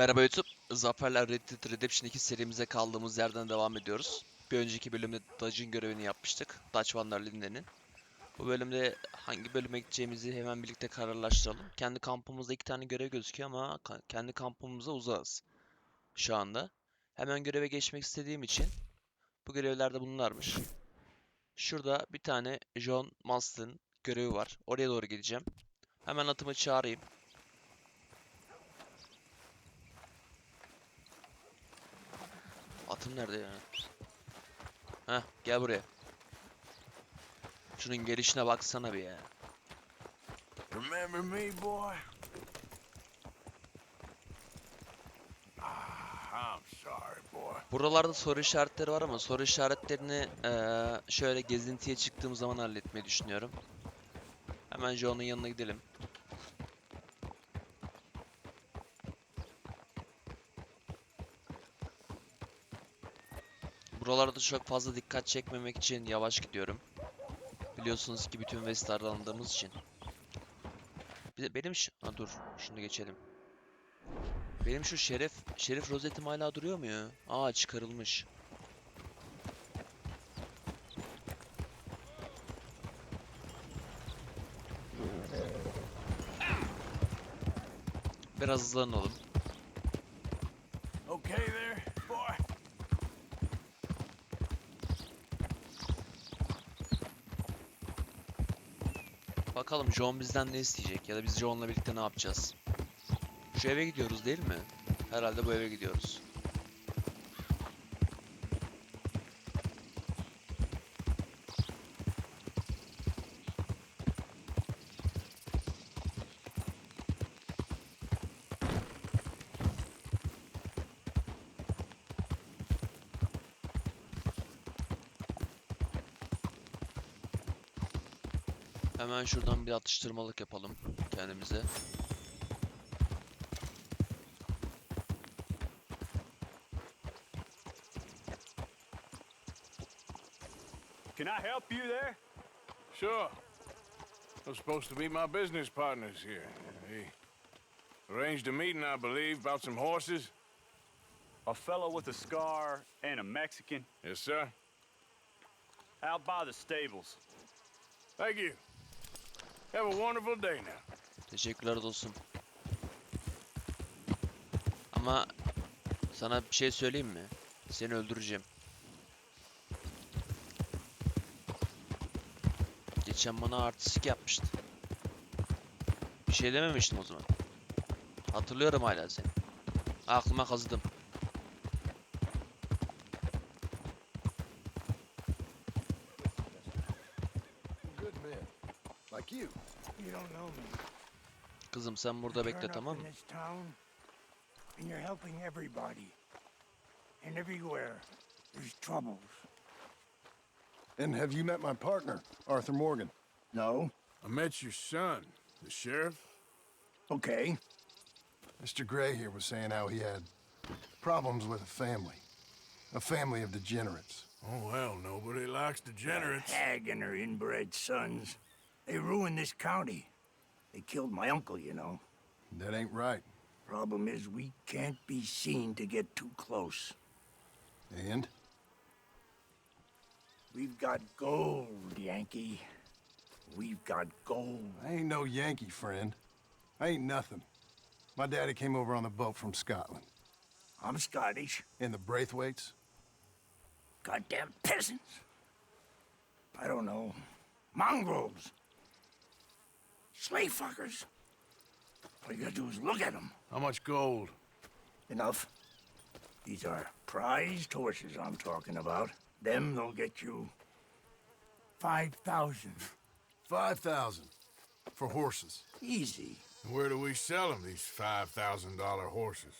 Merhaba YouTube. Zaferler Red Dead Redemption 2 serimize kaldığımız yerden devam ediyoruz. Bir önceki bölümde Dutch'ın görevini yapmıştık. Dutch Van der. Bu bölümde hangi bölüme gideceğimizi hemen birlikte kararlaştıralım. Kendi kampımızda iki tane görev gözüküyor ama kendi kampımıza uzağız. Şu anda. Hemen göreve geçmek istediğim için bu görevler de bunlarmış. Şurada bir tane John Marston görevi var. Oraya doğru gideceğim. Hemen atımı çağırayım. Atım nerede ya? Heh, gel buraya. Şunun gelişine baksana bir ya. Remember me, boy? Ah. Buralarda soru işaretleri var ama soru işaretlerini eee, şöyle gezintiye çıktığım zaman halletmeyi düşünüyorum. Hemen John'un yanına gidelim. Buralarda çok fazla dikkat çekmemek için yavaş gidiyorum. Biliyorsunuz ki bütün West'larda alındığımız için. Bir de benim şu... Ha dur, şunu geçelim. Benim şu şeref, şerif rozetim hala duruyor mu ya? Aa çıkarılmış. Biraz hızlanalım. Okay there, boy? Bakalım John bizden ne isteyecek ya da biz John'la birlikte ne yapacağız? Şu eve gidiyoruz değil mi? Herhalde bu eve gidiyoruz. Hemen şuradan bir atıştırmalık yapalım kendimize. Can I help you there? Sure. They're supposed to be my business partners here. They arranged a meeting, I believe, about some horses. A fellow with a scar and a Mexican Yes, sir. out by the stables. Thank you. Have a wonderful day now. Teşekkürler dostum. Ama sana bir şey söyleyeyim mi? Seni öldüreceğim. Geçen bana artistik yapmıştı. Bir şey dememiştim o zaman. Hatırlıyorum hala seni. Aklıma kazıdım. Kızım sen burada bekle tamam in mı? this town, and you're helping everybody. And everywhere, there's troubles. And have you met my partner, Arthur Morgan? No? I met your son, the sheriff. Okay. Mr. Gray here was saying how he had problems with a family. A family of degenerates. Oh, well, nobody likes degenerates. That hag and her inbred sons. They ruined this county. They killed my uncle, you know. That ain't right. Problem is, we can't be seen to get too close. And? We've got gold, Yankee. We've got gold. I ain't no Yankee friend. I ain't nothing. My daddy came over on the boat from Scotland. I'm Scottish. And the Braithwaites? Goddamn peasants. I don't know. Mongrels. Slave fuckers. All you gotta do is look at them. How much gold? Enough. These are prized horses I'm talking about. Them, they'll get you 5,000. Five thousand. For horses. Easy. Where do we sell them, these $5,000 horses?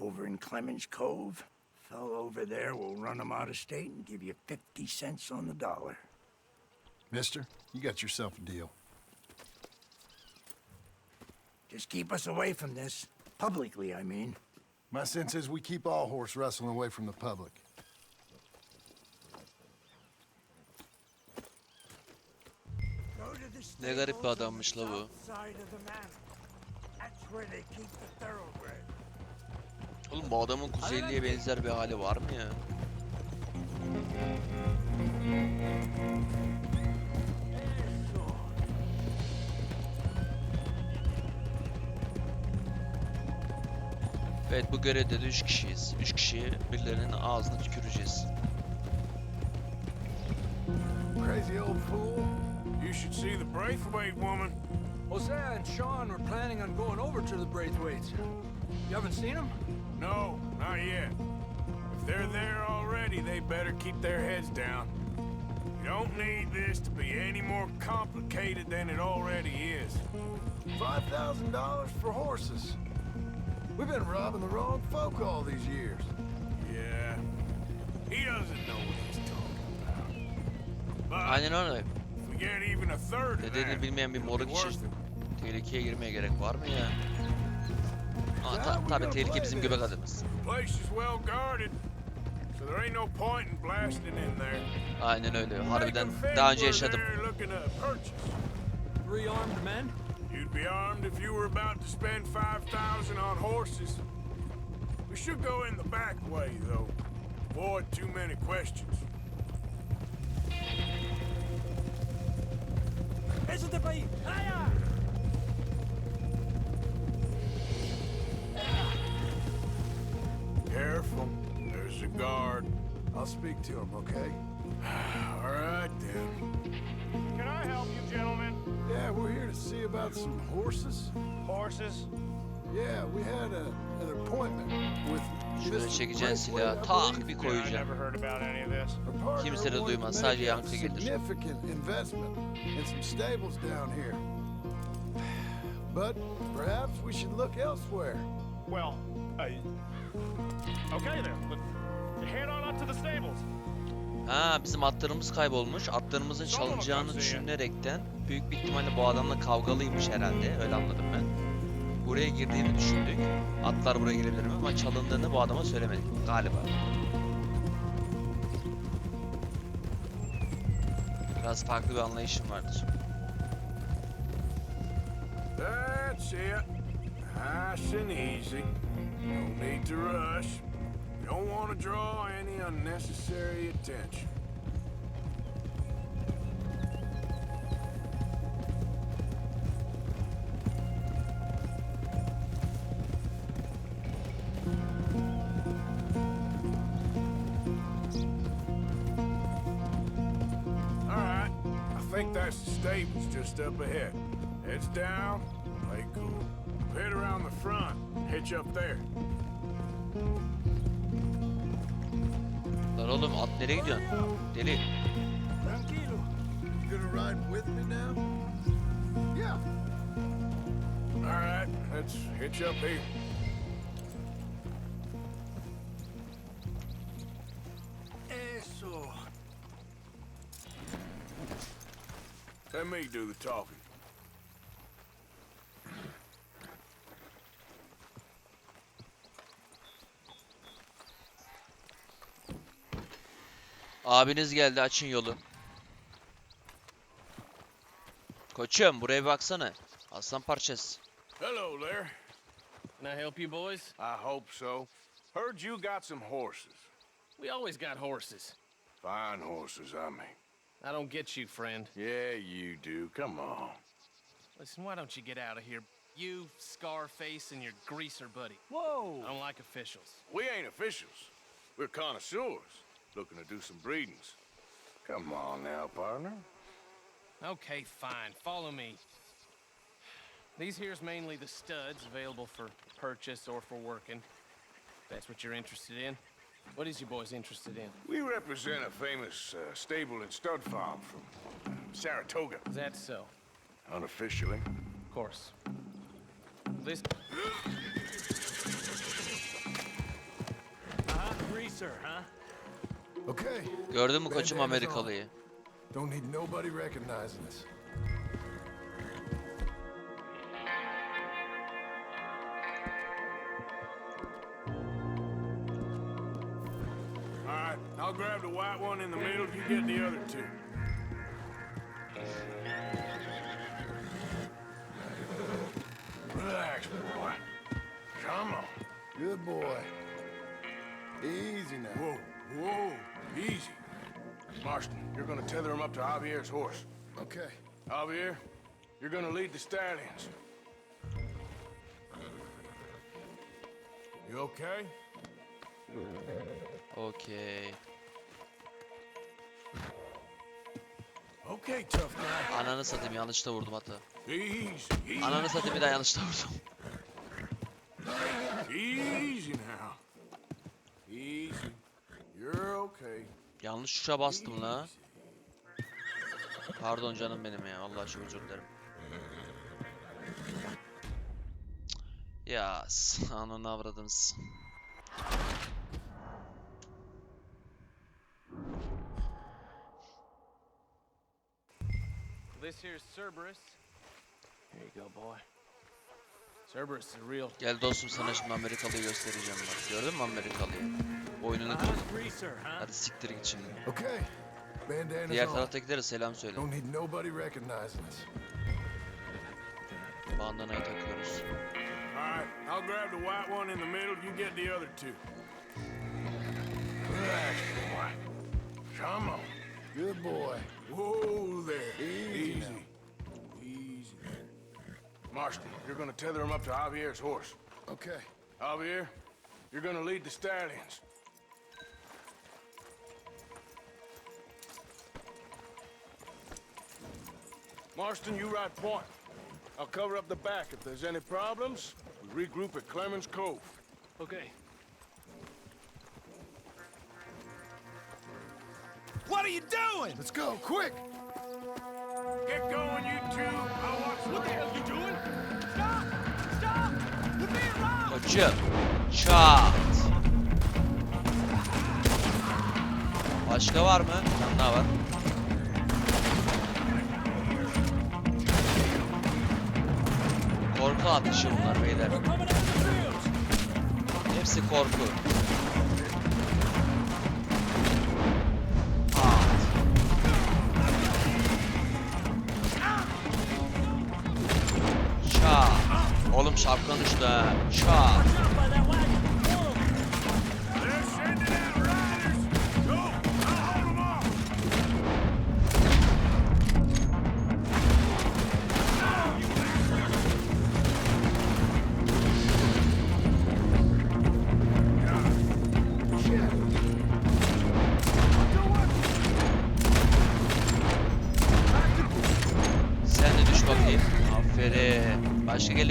Over in Clemens Cove. Fellow over there will run them out of state and give you 50 cents on the dollar. Mister, you got yourself a deal. Just keep us away from this. Publicly, I mean. My sense is we keep all horse wrestling away from the public. Ne garip bir adammış la bu. Oğlum bu adamın Kuzeyli'ye benzer bir hali var mı ya? Evet bu görevde de 3 kişiyiz. 3 kişi birilerinin ağzına tüküreceğiz. Crazy old fool. You should see the Braithwaite woman. Hosea and Sean were planning on going over to the Braithwaites. You haven't seen them? No, not yet. If they're there already, they better keep their heads down. You don't need this to be any more complicated than it already is. Five thousand dollars for horses. We've been robbing the wrong folk all these years. Yeah. He doesn't know what he's talking about. But Aynen öyle. if we get even a third of that, bilmeyen bir it'll be moruk için worth it. tehlikeye girmeye gerek var mı ya? How ta tabi tehlike bizim göbek adımız. The place is well guarded, so there ain't no point in blasting in there. Aynen öyle. Harbiden daha önce yaşadım. Be armed if you were about to spend 5,000 on horses. We should go in the back way, though. Avoid too many questions. Eso te país! ¡Allá! Careful. There's a guard. I'll speak to him, okay? All right, then. About some horses. Horses? Yeah, we had a, an appointment with Şöyle Mr. çekeceksin silahı. Braithwaite, I Tak believe. bir Yeah, I koyacaksın. heard about any of this. Our partner Kimse de wanted duymaz, sadece make a yankı gelir. In some stables down here. But perhaps we should look elsewhere. Well, I... Okay then, but head on up to the stables. Ha bizim atlarımız kaybolmuş. Atlarımızın çalınacağını düşünerekten büyük bir ihtimalle bu adamla kavgalıymış herhalde. Öyle anladım ben. Buraya girdiğini düşündük. Atlar buraya girebilir mi? Ama çalındığını bu adama söylemedik galiba. Biraz farklı bir anlayışım vardır. That's it. Nice and easy. No need to rush. Don't want to draw unnecessary attention. All right. I think that's the stables just up ahead. Heads down, play cool. Head around the front, hitch up there. var oğlum? At nereye gidiyorsun? Deli. Let me do the talking. Abiniz geldi açın yolu. Koçum buraya bir baksana. Aslan parçası. Hello there. Can I help you boys? I hope so. Heard you got some horses. We always got horses. Fine horses, I mean. I don't get you, friend. Yeah, you do. Come on. Listen, why don't you get out of here? You, Scarface, and your greaser buddy. Whoa! I don't like officials. We ain't officials. We're connoisseurs looking to do some breedings. Come on now, partner. Okay, fine. Follow me. These here's mainly the studs available for purchase or for working. If that's what you're interested in. What is your boys interested in? We represent a famous uh, stable and stud farm from uh, Saratoga, Is that so? unofficially. Of course. This Uh-huh, greaser, huh? Okay. Gördün mü koçum Bandanas. Amerikalıyı? Don't need nobody recognizing us. All right, I'll grab the white one in the middle. You get the other two. Relax, boy. Come on. Good boy. Easy now. Whoa, whoa, easy. Marston, you're gonna tether him up to Javier's horse. Okay. Javier, you're gonna lead the stallions. You okay? Okey. Okay, tough guy. Ananı satayım yanlışta vurdum hatta. Easy, easy, Ananı satayım bir daha yanlışta vurdum. easy now. Easy. You're okay. Yanlış tuşa bastım la. Pardon canım benim ya. Vallahi çok özür dilerim. Ya s- ananı avradınız. This here's Cerberus. Here you go, boy. Cerberus is real Gel dostum sana şimdi Amerikalıyı göstereceğim bak. Gördün mü Amerikalıyı? Boynunu ah, kırdım. Hadi siktir git şimdi. Okay. Diğer on. taraftakilere selam söyle. Don't need nobody recognizing us. Bandanayı takıyoruz. All right, I'll grab the white one in the middle. You get the other two. Relax, boy. Come on. Good boy. Whoa there. Easy Easy. now. Easy. Marston, you're gonna tether him up to Javier's horse. Okay. Javier, you're gonna lead the stallions. Marston, you ride point. I'll cover up the back. If there's any problems, we regroup at Clemens Cove. Okay. What are you doing? Let's go, quick! Get going, you two. I'll watch What the hell are you doing? Stop! Stop! We're being robbed! Koçum. Çat. Başka var mı? Bir tane daha var. Korku atışı bunlar beyler. Hepsi korku. At. Çat. Oğlum şapkan düştü ha.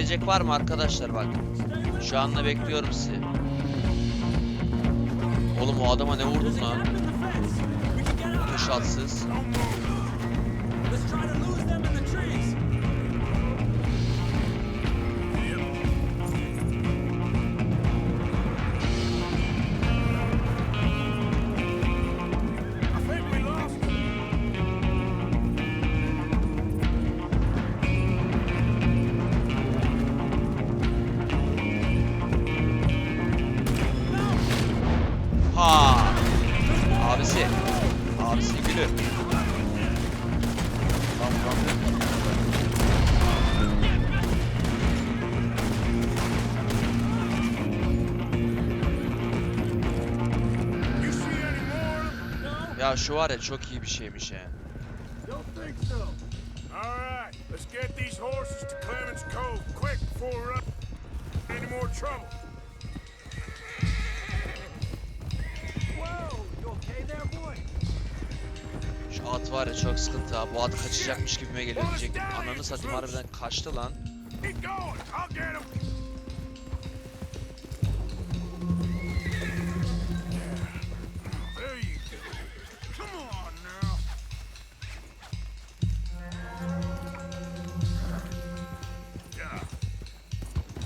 Gelecek var mı arkadaşlar bak. Şu anda bekliyorum sizi. Oğlum o adama ne vurdun lan? Kuşatsız. I Ya şu var ya çok iyi bir şeymiş ya. Şu at var ya çok sıkıntı ha. Bu at kaçacakmış gibime geliyor diyecek. Ananı satayım harbiden kaçtı lan.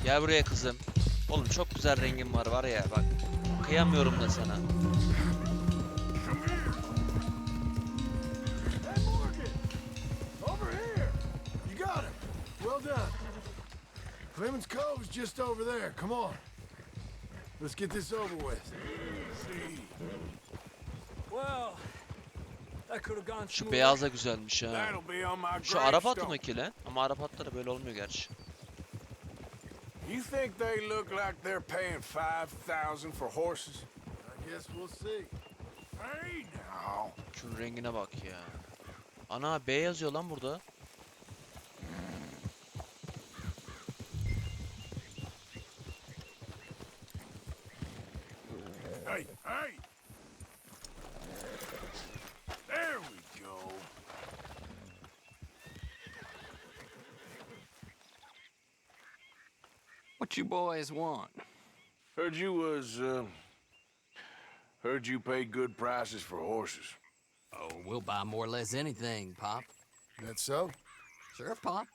Gel buraya kızım. Oğlum çok güzel rengin var var ya bak. Kıyamıyorum da sana. Come here. Hey, Morgan! Over here! You got him! Well done. Clemens Cove's just over there. Come on. Let's get this over with. See. Well, that could have gone Şu beyaz da güzelmiş ha. Şu Arap atı mı ki lan? Ama Arap atları böyle olmuyor gerçi. You think they look like they're paying 5000 for horses? I guess we'll see. Hey, now. Şunun rengine bak ya. Ana B yazıyor lan burada. Hey, hey! What you boys want? Heard you was, uh, heard you pay good prices for horses. Oh, we'll buy more or less anything, Pop. That so? Sure, Pop.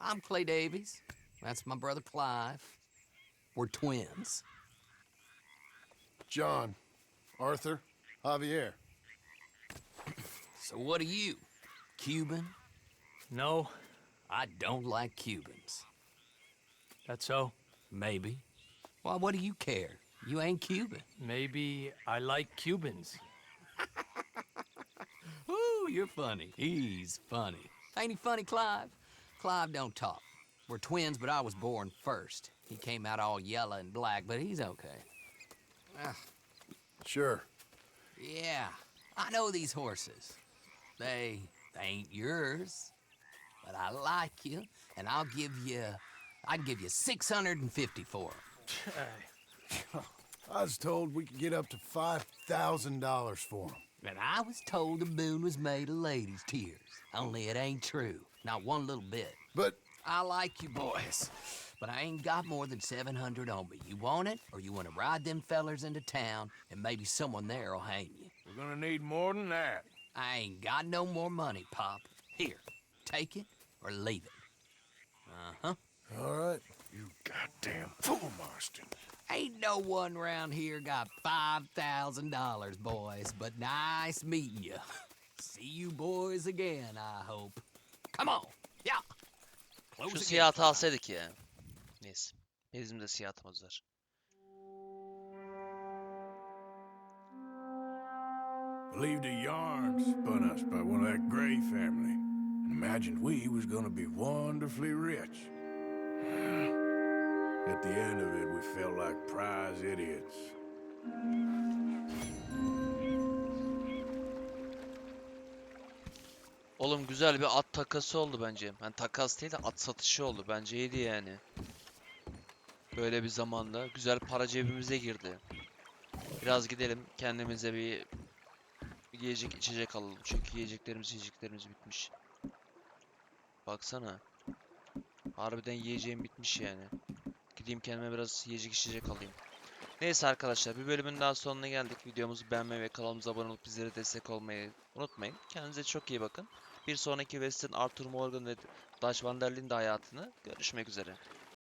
I'm Clay Davies. That's my brother Clive. We're twins. John, Arthur, Javier. So what are you? Cuban? No, I don't like Cubans. That's so. Maybe. Well, what do you care? You ain't Cuban. Maybe I like Cubans. Ooh, you're funny. He's funny. Ain't he funny, Clive? Clive don't talk. We're twins, but I was born first. He came out all yellow and black, but he's okay. Ah, Sure. yeah, I know these horses. They, they ain't yours, but I like you, and I'll give you, I'd give you 650 for 'em. I was told we could get up to $5,000 for them. And I was told the moon was made of ladies' tears. Only it ain't true. Not one little bit. But I like you boys, but I ain't got more than 700 on me. You want it, or you want to ride them fellers into town, and maybe someone there'll hang you. We're gonna need more than that. I ain't got no more money, Pop. Here, take it or leave it. Uh-huh. All right. You goddamn fool, Marston. Ain't no one round here got $5,000, boys, but nice meeting you. See you boys again, I hope. Come on, yeah. Close Şu again, siyah atı Clive. alsaydık ya. Neyse. Bizim de siyah atımız var. Believed a yarn spun us by one of that Gray family. And imagined we was gonna be wonderfully rich. At the end of it, we felt like prize idiots. Oğlum güzel bir at takası oldu bence. Yani takas değil de at satışı oldu. Bence iyiydi yani. Böyle bir zamanda. Güzel para cebimize girdi. Biraz gidelim kendimize bir yiyecek içecek alalım. Çünkü yiyeceklerimiz içeceklerimiz bitmiş. Baksana. Harbiden yiyeceğim bitmiş yani. Gideyim kendime biraz yiyecek içecek alayım. Neyse arkadaşlar bir bölümün daha sonuna geldik. Videomuzu beğenmeyi ve kanalımıza abone olup bizlere destek olmayı unutmayın. Kendinize çok iyi bakın. Bir sonraki Western Arthur Morgan ve Dutch Van der Linde hayatını görüşmek üzere.